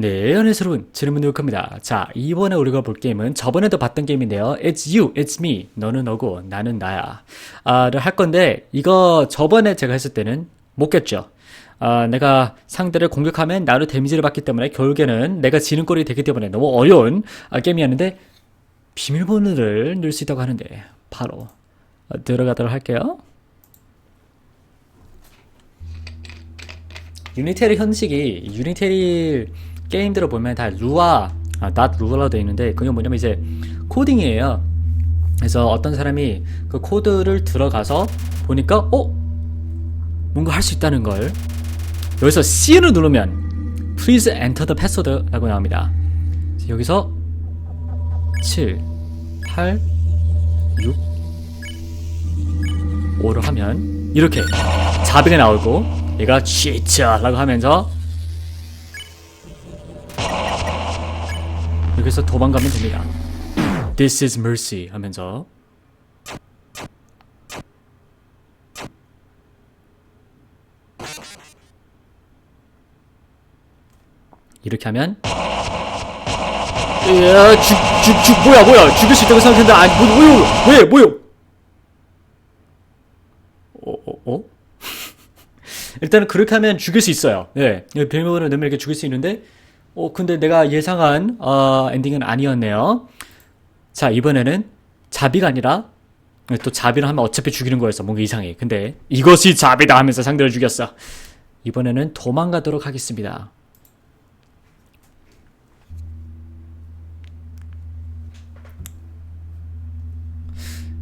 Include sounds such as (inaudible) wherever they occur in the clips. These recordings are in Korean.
네, 연애스러운 질문 녹화입니다. 자, 이번에 우리가 볼 게임은 저번에도 봤던 게임인데요. It's you, it's me. 너는 너고, 나는 나야. 아,를 할 건데, 이거 저번에 제가 했을 때는 못 깼죠. 아, 내가 상대를 공격하면 나로 데미지를 받기 때문에 결국에는 내가 지는 꼴이 되기 때문에 너무 어려운 아, 게임이었는데, 비밀번호를 넣을 수 있다고 하는데, 바로 어, 들어가도록 할게요. 유니테리 형식이 유니테리 게임들을 보면 다 루아, 아, not 루아로 되어 있는데 그게 뭐냐면 이제 코딩이에요. 그래서 어떤 사람이 그 코드를 들어가서 보니까 어 뭔가 할 수 있다는 걸 여기서 C를 누르면 Please enter the password라고 나옵니다. 그래서 여기서 7, 8, 6, 5를 하면 이렇게 자비가 나오고 얘가 cheat라고 하면서 여기서 도망가면 됩니다. This is mercy 하면서 이렇게 하면 야, 죽, 죽, 죽, 뭐야, 뭐야, 죽일 수 있다고 생각했는데, 아니, 뭐, 뭐요, 왜, 뭐요? 어, 어, 어? (laughs) 일단은 그렇게 하면 죽일 수 있어요. 네, 비밀번호를 넣으면 이렇게 죽일 수 있는데, 어, 근데 내가 예상한, 어, 엔딩은 아니었네요. 자, 이번에는 자비가 아니라, 또 자비를 하면 어차피 죽이는 거였어. 뭔가 이상해. 근데 이것이 자비다 하면서 상대를 죽였어. 이번에는 도망가도록 하겠습니다.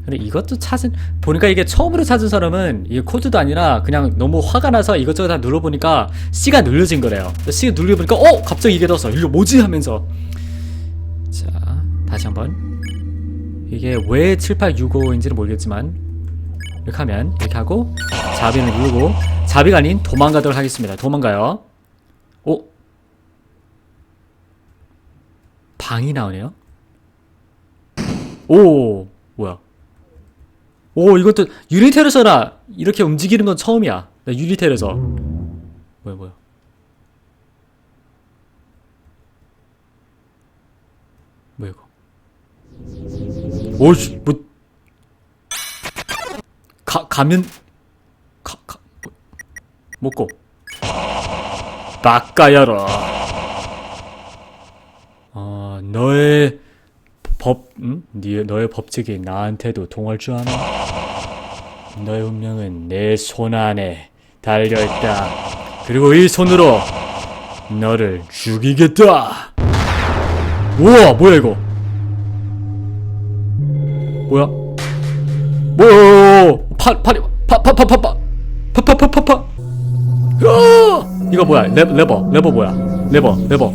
근데 이것도 찾은 보니까 이게 처음으로 찾은 사람은 이게 코드도 아니라 그냥 너무 화가 나서 이것저것 다 눌러보니까 C가 눌려진 거래요. C가 눌려보니까 어 갑자기 이게 떴어. 이거 뭐지 하면서 자 다시 한번 이게 왜 7865인지는 모르겠지만 이렇게 하면 이렇게 하고 자비를 누르고 자비가 아닌 도망가도록 하겠습니다. 도망가요. 오 방이 나오네요. 오 뭐야? 오 이것도 유니텔에서나 이렇게 움직이는 건 처음이야. 나 유니텔에서 뭐야 뭐야? 뭐야 이거? 오씨 뭐? 가 가면 가 가 뭐, 먹고 바까야라. 어 너의 법, 응? 네, 너의 법칙이 나한테도 통할 줄 아나? 너의 운명은 내 손 안에 달려있다. 그리고 이 손으로 너를 죽이겠다. 우와, 뭐야 이거? 뭐야? 뭐야? 팔, 팔이, 파, 파, 파, 파, 파, 파, 파, 파, 파, 파. 야! 이거 뭐야? 레, 레버, 레버 뭐야? 레버, 레버.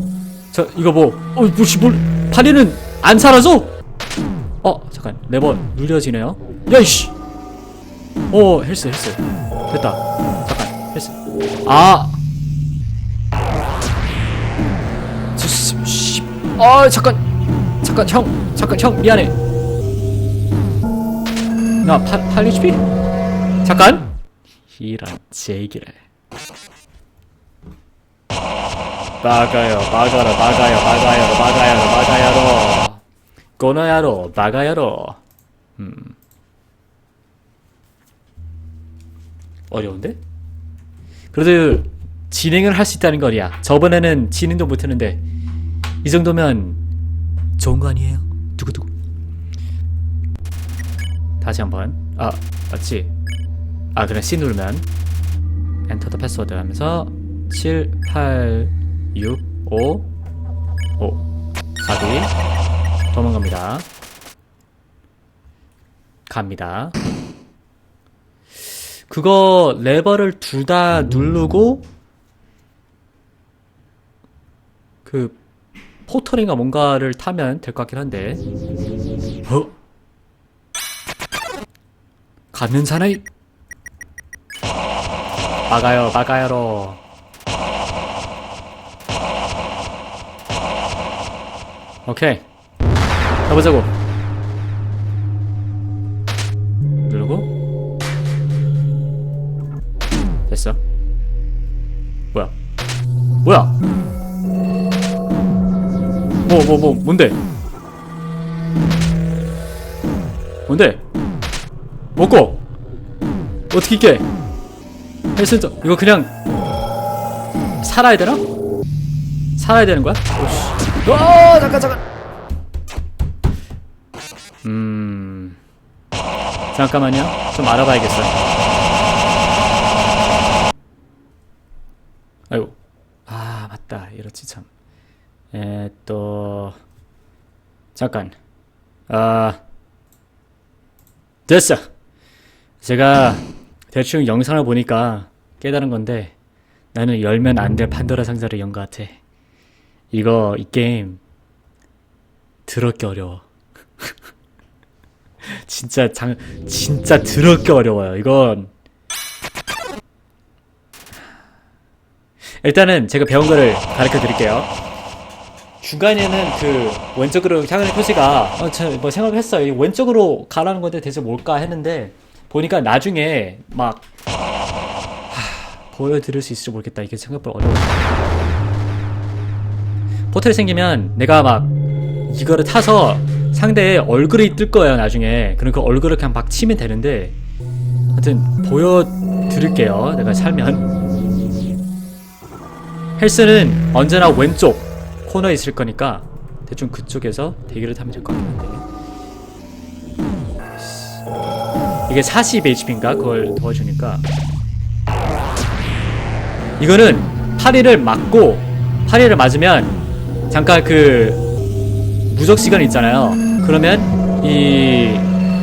자, 이거 뭐? 어, 뭐지, 뭘? 파리는 안 사라져? 어 잠깐. 레버 눌려지네요. 야이씨! 오 헬스 헬스. 됐다. 잠깐. 헬스. 아. 아 잠깐. 잠깐 형. 잠깐 형. 미안해. 나 8, 8 HP? 잠깐. 이런 제기를. 막아요. 막아라. 막아요. 막아요. 막아요. 막아요 꼬너야로 막아야로. 음. 어려운데? 그래도 진행을 할 수 있다는 거야. 저번에는 진행도 못 했는데 이 정도면 좋은 거 아니에요? 두구두구 다시 한번. 아 맞지? 아 그래. C 누르면 엔터 더 패스워드 하면서 7 8 6 5 5 4 도망갑니다. 갑니다. 그거 레버를 둘 다 누르고 그 포털인가 뭔가를 타면 될 것 같긴 한데 어? 가면 사나이 막아요 막아요로 오케이 가보자고 누르고 됐어 뭐야 뭐야 뭐, 뭐, 뭐, 뭔데? 뭔데? 먹고! 어떻게 깨? 헬스터, 이거 그냥, 살아야 되나? 살아야 되는 거야? 오씨. 어, 잠깐, 잠깐! 음. 잠깐만요. 좀 알아봐야겠어요. 아이고. 아, 맞다. 이렇지, 참. 에, 또. 잠깐. 아. 됐어. 제가 대충 영상을 보니까 깨달은 건데 나는 열면 안 될 판도라 상자를 연 것 같아. 이거, 이 게임 더럽게 어려워. (laughs) (laughs) 진짜 장, 진짜 더럽게 어려워요. 이건. 일단은 제가 배운 거를 가르쳐 드릴게요. 중간에는 그 왼쪽으로 향하는 표시가 어, 저뭐 생각을 했어요. 이 왼쪽으로 가라는 건데 대체 뭘까 했는데 보니까 나중에 막 하, 보여드릴 수 있을지 모르겠다. 이게 생각보다 어려워. 포털이 생기면 내가 막 이거를 타서 상대의 얼굴이 뜰 거예요 나중에. 그럼 그 얼굴을 그냥 막 치면 되는데 하여튼 보여드릴게요 내가 살면. 헬스는 언제나 왼쪽 코너에 있을 거니까 대충 그쪽에서 대기를 타면 될 것 같긴 한데. 이게 40 HP인가? 그걸 도와주니까. 이거는 파리를 맞고 파리를 맞으면 잠깐 그 무적 시간 있잖아요. 그러면 이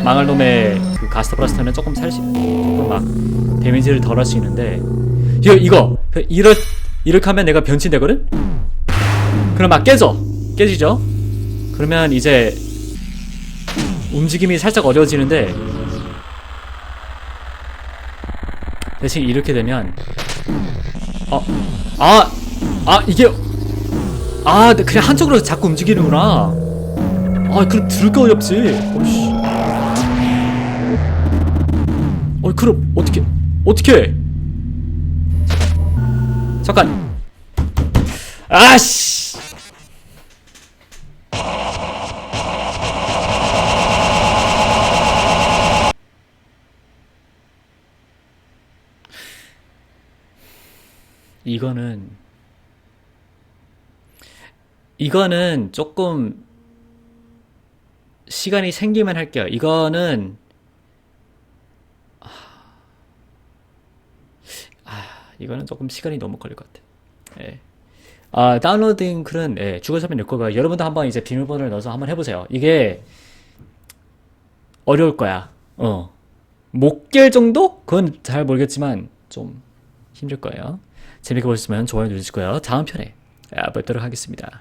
망할 놈의 그 가스터 브라스터는 조금 살 수, 조금 막 데미지를 덜 할 수 있는데 이거 이거 이렇 이렇게 하면 내가 변신되거든. 그럼 막 깨져 깨지죠. 그러면 이제 움직임이 살짝 어려워지는데 대신 이렇게 되면 어, 아, 아 이게 아, 네, 그냥 한쪽으로 자꾸 움직이는구나. 아, 그럼 들을까 어렵지. 어이씨. 어, 그럼 어떻게 어떻게? 잠깐. 아씨. 이거는 이거는 조금 시간이 생기면 할게요. 이거는 아, 아, 이거는 조금 시간이 너무 걸릴 것 같아. 예. 아, 다운로딩 글은 예, 죽어서면 낼 거고요. 여러분도 한번 이제 비밀번호를 넣어서 한번 해보세요. 이게 어려울 거야. 어. 못 깰 정도? 그건 잘 모르겠지만 좀 힘들 거예요. 재밌게 보셨으면 좋아요 누르시고요. 다음 편에 아, 뵙도록 하겠습니다.